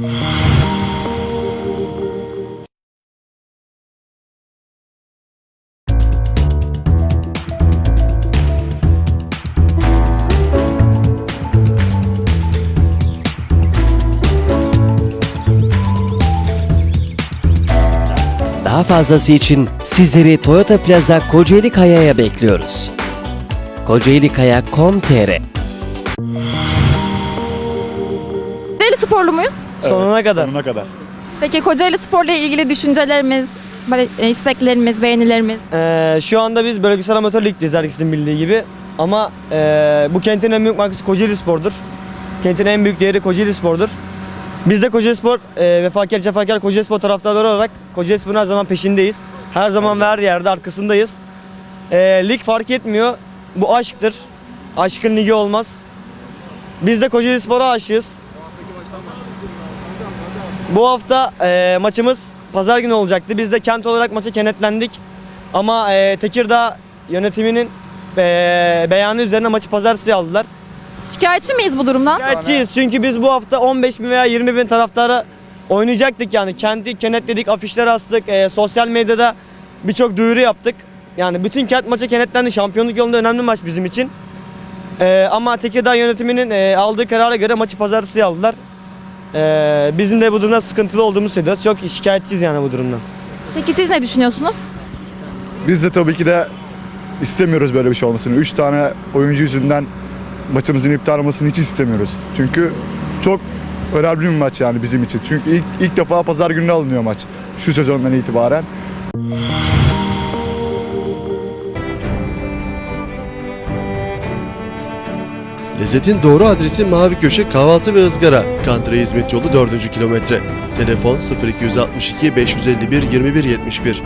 Daha fazlası için sizleri Toyota Plaza Kocaeli Kaya'ya bekliyoruz. Kocaalikaya.com.tr Kocaeli sporlu muyuz? Sonuna kadar. Sonuna kadar. Peki Kocaeli sporla ilgili düşüncelerimiz, böyle, e, isteklerimiz, beğenilerimiz. Ee, şu anda biz bölgesel amatör ligdeyiz herkesin bildiği gibi. Ama ee, bu kentin en büyük markası Kocaeli Spor'dur. Kentin en büyük değeri Kocaeli Spor'dur. Biz de Kocaeli Spor, ee, vefakar cefakar Kocaeli Spor taraftarları olarak Kocaeli Spor'un her zaman peşindeyiz. Her zaman ve her yerde arkasındayız. Ee, lig fark etmiyor. Bu aşktır. Aşkın ligi olmaz. Biz de Kocaeli Spor'a aşığız. Bu hafta ee, maçımız pazar günü olacaktı. Biz de kent olarak maça kenetlendik. Ama ee, Tekirdağ yönetiminin ee, beyanı üzerine maçı pazartesi aldılar. Şikayetçi miyiz bu durumdan? Şikayetçiyiz çünkü biz bu hafta 15 bin veya 20 bin taraftara oynayacaktık yani. Kendi kenetledik, afişler astık, ee, sosyal medyada birçok duyuru yaptık. Yani bütün kent maça kenetlendi. Şampiyonluk yolunda önemli maç bizim için. Ee, ama Tekirdağ yönetiminin ee, aldığı karara göre maçı pazartesi aldılar. Ee, bizim de bu durumda sıkıntılı olduğumuzu söylüyoruz. Çok şikayetçiyiz yani bu durumdan. Peki siz ne düşünüyorsunuz? Biz de tabii ki de istemiyoruz böyle bir şey olmasını. Üç tane oyuncu yüzünden maçımızın iptal olmasını hiç istemiyoruz. Çünkü çok önemli bir maç yani bizim için. Çünkü ilk, ilk defa pazar gününe alınıyor maç. Şu sezondan itibaren. Lezzetin doğru adresi Mavi Köşe Kahvaltı ve Izgara. Kandıra Hizmet Yolu 4. kilometre. Telefon 0262 551 2171.